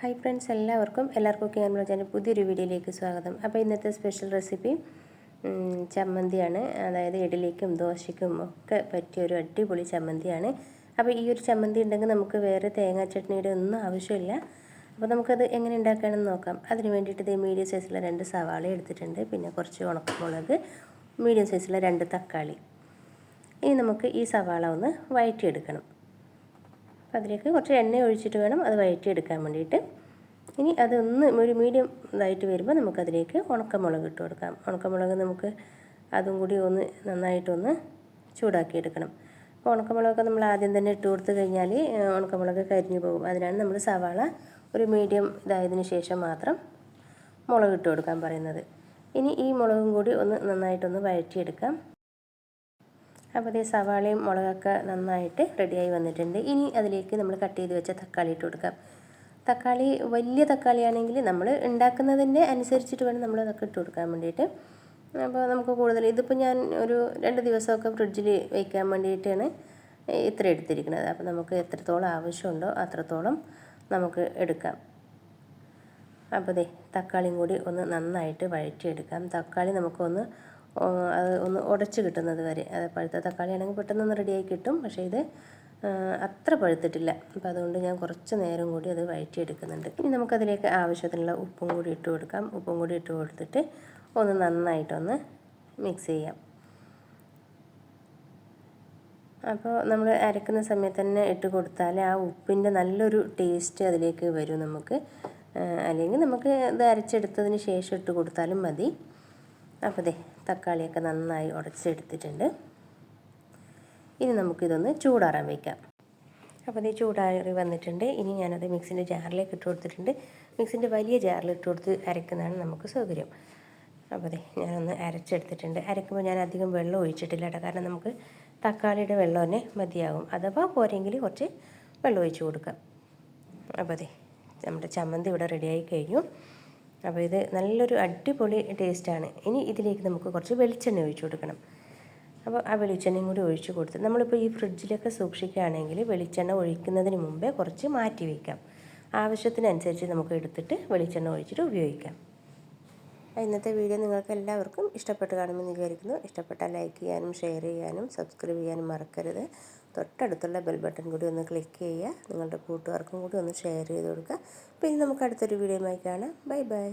Hi friends എല്ലാവർക്കും എല്ലാവർക്കും ഒക്കെ നമ്മൾ ചാനൽ പുതിയൊരു വീഡിയോയിലേക്ക് സ്വാഗതം. അപ്പോൾ ഇന്നത്തെ സ്പെഷ്യൽ റെസിപ്പി ചമ്മന്തിയാണ്. അതായത് ഇഡലിക്കും ദോശയ്ക്കും ഒക്കെ പറ്റിയ ഒരു അടിപൊളി ചമ്മന്തിയാണ്. അപ്പോൾ ഈ ഒരു ചമ്മന്തി ഉണ്ടെങ്കിൽ നമുക്ക് വേറെ തേങ്ങാ ചട്നിയുടെ ഒന്നും ആവശ്യമില്ല. അപ്പോൾ നമുക്കത് എങ്ങനെ ഉണ്ടാക്കുകയാണെന്ന് നോക്കാം. അതിന് വേണ്ടിയിട്ട് ഇത് മീഡിയം സൈസിലുള്ള രണ്ട് സവാള എടുത്തിട്ടുണ്ട്. പിന്നെ കുറച്ച് ഉണക്കമുളക് മീഡിയം സൈസിലുള്ള രണ്ട് തക്കാളി. ഇനി നമുക്ക് ഈ സവാള ഒന്ന് വഴറ്റിയെടുക്കണം അപ്പോൾ അതിലേക്ക് കുറച്ച് എണ്ണ ഒഴിച്ചിട്ട് വേണം അത് വഴറ്റിയെടുക്കാൻ വേണ്ടിയിട്ട്. ഇനി അതൊന്ന് ഒരു മീഡിയം ഇതായിട്ട് വരുമ്പോൾ നമുക്കതിലേക്ക് ഉണക്കമുളക് ഇട്ട് കൊടുക്കാം. ഉണക്കമുളക് നമുക്ക് അതും കൂടി ഒന്ന് നന്നായിട്ടൊന്ന് ചൂടാക്കിയെടുക്കണം. അപ്പോൾ ഉണക്കമുളകൊക്കെ നമ്മൾ ആദ്യം തന്നെ ഇട്ട് കൊടുത്തു കഴിഞ്ഞാൽ ഉണക്കമുളക് കരിഞ്ഞു പോകും. അതിനാണ് നമ്മൾ സവാള ഒരു മീഡിയം ഇതായതിനു ശേഷം മാത്രം മുളക് ഇട്ട് കൊടുക്കാൻ പറയുന്നത്. ഇനി ഈ മുളകും കൂടി ഒന്ന് നന്നായിട്ടൊന്ന് വഴറ്റിയെടുക്കാം അപ്പോൾ ഈ സവാളയും മുളകൊക്കെ നന്നായിട്ട് റെഡിയായി വന്നിട്ടുണ്ട്. ഇനി അതിലേക്ക് നമ്മൾ കട്ട് ചെയ്ത് വെച്ച തക്കാളി ഇട്ട് കൊടുക്കാം. തക്കാളി വലിയ തക്കാളിയാണെങ്കിൽ നമ്മൾ ഉണ്ടാക്കുന്നതിന്റെ അനുസരിച്ചിട്ട് വേണം നമ്മൾ അതൊക്കെ ഇട്ട് കൊടുക്കാൻ വേണ്ടിയിട്ട്. അപ്പോൾ നമുക്ക് കൂടുതൽ ഇതിപ്പോൾ ഞാൻ ഒരു രണ്ട് ദിവസമൊക്കെ ഫ്രിഡ്ജിൽ വയ്ക്കാൻ വേണ്ടിയിട്ടാണ് ഇത്ര എടുത്തിരിക്കുന്നത്. അപ്പോൾ നമുക്ക് എത്രത്തോളം ആവശ്യമുണ്ടോ അത്രത്തോളം നമുക്ക് എടുക്കാം. അപ്പോൾ ദേ തക്കാളിയും കൂടി ഒന്ന് നന്നായിട്ട് വഴറ്റിയെടുക്കാം. തക്കാളി നമുക്കൊന്ന് അത് ഒന്ന് ഉടച്ച് കിട്ടുന്നത് വരെ. അത് പഴുത്ത തക്കാളി ആണെങ്കിൽ പെട്ടെന്നൊന്ന് റെഡിയായി കിട്ടും. പക്ഷേ ഇത് അത്ര പഴുത്തിട്ടില്ല. അപ്പോൾ അതുകൊണ്ട് ഞാൻ കുറച്ച് നേരം കൂടി അത് വഴറ്റിയെടുക്കുന്നുണ്ട്. ഇനി നമുക്കതിലേക്ക് ആവശ്യത്തിനുള്ള ഉപ്പും കൂടി ഇട്ട് കൊടുക്കാം. ഉപ്പും കൂടി ഇട്ട് കൊടുത്തിട്ട് ഒന്ന് നന്നായിട്ടൊന്ന് മിക്സ് ചെയ്യാം. അപ്പോൾ നമ്മൾ അരക്കുന്ന സമയത്ത് തന്നെ ഇട്ട് കൊടുത്താൽ ആ ഉപ്പിന്റെ നല്ലൊരു ടേസ്റ്റ് അതിലേക്ക് വരും നമുക്ക്. അല്ലെങ്കിൽ നമുക്ക് ഇത് അരച്ചെടുത്തതിന് ശേഷം ഇട്ട് കൊടുത്താലും മതി. അപ്പോൾ ദേ തക്കാളിയൊക്കെ നന്നായി ഉടച്ചെടുത്തിട്ടുണ്ട്. ഇനി നമുക്കിതൊന്ന് ചൂടാറാൻ വയ്ക്കാം അപ്പോൾ ഇത് ചൂടാറി വന്നിട്ടുണ്ട്. ഇനി ഞാനത് മിക്സിന്റെ ജാറിലേക്ക് ഇട്ട് കൊടുത്തിട്ടുണ്ട്. മിക്സിന്റെ വലിയ ജാറിൽ ഇട്ട് കൊടുത്ത് അരക്കുന്നതാണ് നമുക്ക് സൗകര്യം. അപ്പോൾ അതെ ഞാനൊന്ന് അരച്ചെടുത്തിട്ടുണ്ട്. അരക്കുമ്പോൾ ഞാൻ അധികം വെള്ളം ഒഴിച്ചിട്ടില്ല കേട്ടോ. കാരണം നമുക്ക് തക്കാളിയുടെ വെള്ളം തന്നെ മതിയാകും അഥവാ പോരെങ്കിൽ കുറച്ച് വെള്ളം ഒഴിച്ച് കൊടുക്കാം. അപ്പോൾ അതെ നമ്മുടെ ചമ്മന്തി ഇവിടെ റെഡിയായി കഴിഞ്ഞു. അപ്പോൾ ഇത് നല്ലൊരു അടിപൊളി ടേസ്റ്റാണ്. ഇനി ഇതിലേക്ക് നമുക്ക് കുറച്ച് വെളിച്ചെണ്ണ ഒഴിച്ചു കൊടുക്കണം. അപ്പോൾ ആ വെളിച്ചെണ്ണയും കൂടി ഒഴിച്ച് കൊടുത്ത് നമ്മളിപ്പോൾ ഈ ഫ്രിഡ്ജിലൊക്കെ സൂക്ഷിക്കുകയാണെങ്കിൽ വെളിച്ചെണ്ണ ഒഴിക്കുന്നതിന് മുമ്പേ കുറച്ച് മാറ്റി വയ്ക്കാം. ആവശ്യത്തിനനുസരിച്ച് നമുക്ക് എടുത്തിട്ട് വെളിച്ചെണ്ണ ഒഴിച്ചിട്ട് ഉപയോഗിക്കാം. ഇന്നത്തെ വീഡിയോ നിങ്ങൾക്ക് എല്ലാവർക്കും ഇഷ്ടപ്പെട്ട് കാണുമെന്ന് വിചാരിക്കുന്നു. ഇഷ്ടപ്പെട്ടാൽ ലൈക്ക് ചെയ്യാനും ഷെയർ ചെയ്യാനും സബ്സ്ക്രൈബ് ചെയ്യാനും മറക്കരുത്. തൊട്ടടുത്തുള്ള ബെൽ ബട്ടൺ കൂടി ഒന്ന് ക്ലിക്ക് ചെയ്യുക. നിങ്ങളുടെ കൂട്ടുകാർക്കും കൂടി ഒന്ന് ഷെയർ ചെയ്ത് കൊടുക്കുക. പിന്നെ നമുക്ക് അടുത്തൊരു വീഡിയോയുമായി കാണാം. Bye bye.